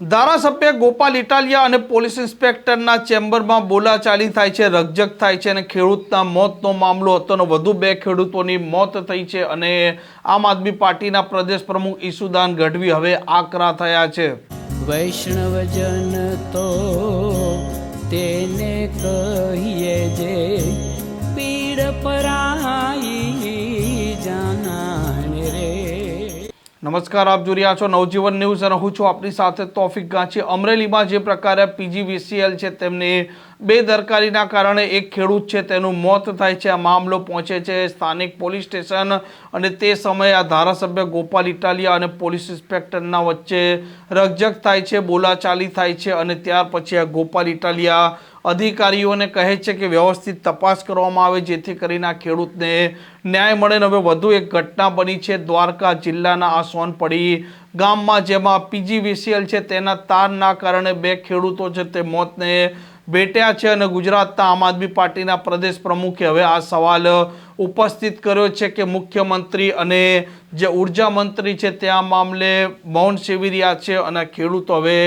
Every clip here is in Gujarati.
ધારાસભ્ય ગોપાલ ઇટાલિયા અને પોલીસ ઇન્સ્પેક્ટરના ચેમ્બરમાં બોલાચાલી થાય છે, રકઝક થાય છે અને ખેડૂતના મોતનો મામલો હતો અને વધુ બે ખેડૂતોની મોત થઈ છે અને આમ આદમી પાર્ટીના પ્રદેશ પ્રમુખ ઈસુદાન ગઢવી હવે આકરા થયા છે. વૈષ્ણવજન તો તેને કહીએ જે પીડ પરાઈ નમસ્કાર, આપ જોઈ રહ્યા છો નવજીવન ન્યૂઝ અને હું છું આપની સાથે તોફિક ગાંચી. અમરેલીમાં જે પ્રકારે પીજીવીસીએલ છે તેમની બેદરકારીના કારણે એક ખેડૂત છે તેનું મોત થાય છે. આ મામલો પહોંચે છે સ્થાનિક પોલીસ સ્ટેશન અને તે સમયે આ ધારાસભ્ય ગોપાલ ઇટાલિયા અને પોલીસ ઇન્સ્પેક્ટરના વચ્ચે રકઝક થાય છે, બોલાચાલી થાય છે અને ત્યાર પછી આ ગોપાલ ઇટાલિયા અધિકારીઓને કહે છે કે વ્યવસ્થિત તપાસ કરવામાં આવે જેથી કરીને આ ખેડૂતને ન્યાય મળે અને હવે વધુ એક ઘટના બની છે દ્વારકા જિલ્લાના આ સોનપડી ગામમાં જેમાં પીજીવીસીએલ છે તેના તારના કારણે બે ખેડૂતો છે તે મોતને ભેટ્યા છે અને ગુજરાતના આમ આદમી પાર્ટીના પ્રદેશ પ્રમુખે હવે આ સવાલ ઉપસ્થિત કર્યો છે કે મુખ્યમંત્રી અને જે ઊર્જા મંત્રી છે તે આ મામલે મૌન સેવી રહ્યા છે અને ખેડૂતો હવે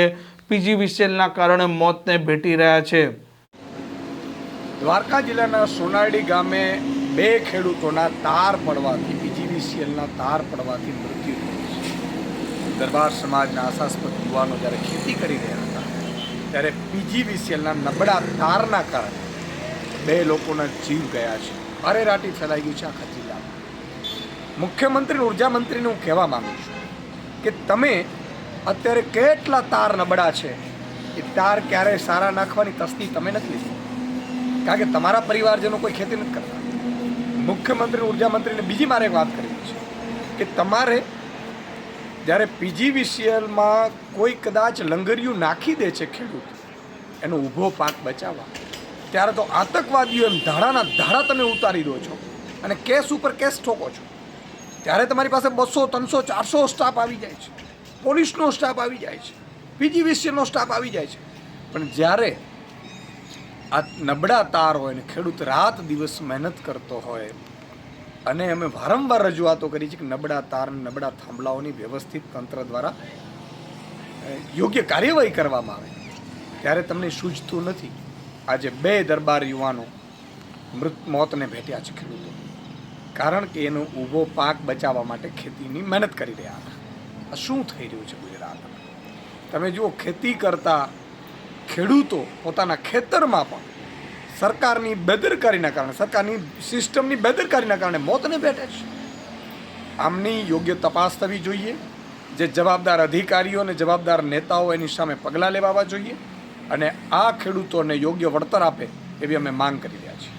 પીજીવીસીએલના કારણે મોતને ભેટી રહ્યા છે. દ્વારકા જિલ્લાના સોનારડી ગામે બે ખેડૂતોના તાર પડવાથી, પીજીવીસીએલના તાર પડવાથી મૃત્યુ થયું છે. દરબાર સમાજના આશાસ્પદ યુવાનો જ્યારે ખેતી કરી રહ્યા હતા, ત્યારે પીજીવીસીએલના નબળા તારના કારણે બે લોકોના જીવ ગયા છે. અરેરાટી ફેલાઈ ગયું છે આખા જિલ્લામાં. મુખ્યમંત્રી ઊર્જા મંત્રીને હું કહેવા માગું છું કે તમે અત્યારે કેટલા તાર નબળા છે? એ તાર ક્યારે સારા નાખવાની તસ્તી તમે નથી લીધી. કારણ કે તમારા પરિવારજનો કોઈ ખેતી નથી કરતા. મુખ્યમંત્રી ઊર્જા મંત્રીને બીજી મારે એક વાત કરવી છે કે તમારે જ્યારે પીજીવીસીએલમાં કોઈ કદાચ લંગરિયું નાખી દે છે ખેડૂત, એનો ઊભો પાક બચાવવા, ત્યારે તો આતંકવાદીઓ એમ ધાડાના ધાડા તમે ઉતારી દો છો અને કેસ ઉપર કેસ ઠોકો છો. ત્યારે તમારી પાસે બસો, ત્રણસો, ચારસો સ્ટાફ આવી જાય છે. પોલીસનો સ્ટાફ આવી જાય છે. પીજીવીસીએલનો સ્ટાફ આવી જાય છે. પણ જ્યારે આ નબળા તાર હોય ને ખેડૂત રાત દિવસ મહેનત કરતો હોય, અને અમે વારંવાર રજૂઆતો કરી છે કે નબળા તાર નબળા થાંભલાઓની વ્યવસ્થિત તંત્ર દ્વારા યોગ્ય કાર્યવાહી કરવામાં આવે. ત્યારે તમને સૂઝતું નથી. આજે બે દરબાર યુવાનો મૃત મોતને ભેટ્યા છે ખેડૂતો. કારણ કે એનો ઊભો પાક બચાવવા માટે ખેતીની મહેનત કરી રહ્યા હતા. આ શું થઈ રહ્યું છે ગુજરાતમાં? તમે જુઓ, ખેતી કરતા ખેડૂતો પોતાના ખેતરમાં પણ સરકારની બેદરકારીના કારણે, સરકારની સિસ્ટમની બેદરકારીના કારણે મોતને ભેટે છે. આમની યોગ્ય તપાસ થવી જોઈએ, જે જવાબદાર અધિકારીઓ અને જવાબદાર નેતાઓ એની સામે પગલાં લેવાવા જોઈએ અને આ ખેડૂતોને યોગ્ય વળતર આપે એવી અમે માંગ કરી રહ્યા છીએ.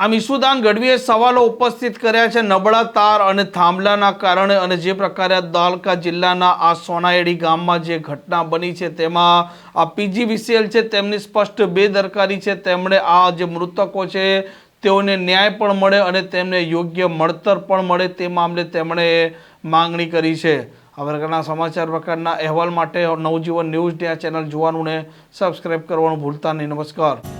આમ ઈસુદાન ગઢવીએ સવાલો ઉપસ્થિત કર્યા છે. નબળા તાર અને થાંભલાના કારણે અને જે પ્રકારે દ્વારકા જિલ્લાના આ સોનાએડી ગામમાં જે ઘટના બની છે તેમાં આ પીજીવીસીએલ છે તેમની સ્પષ્ટ બેદરકારી છે. તેમણે આ જે મૃતકો છે તેઓને ન્યાય પણ મળે અને તેમને યોગ્ય મળતર પણ મળે તે મામલે તેમણે માંગણી કરી છે. આ પ્રકારના સમાચાર પ્રકારના અહેવાલ માટે નવજીવન ન્યૂઝ આ ચેનલ જોવાનું ને સબસ્ક્રાઈબ કરવાનું ભૂલતા નહીં. નમસ્કાર.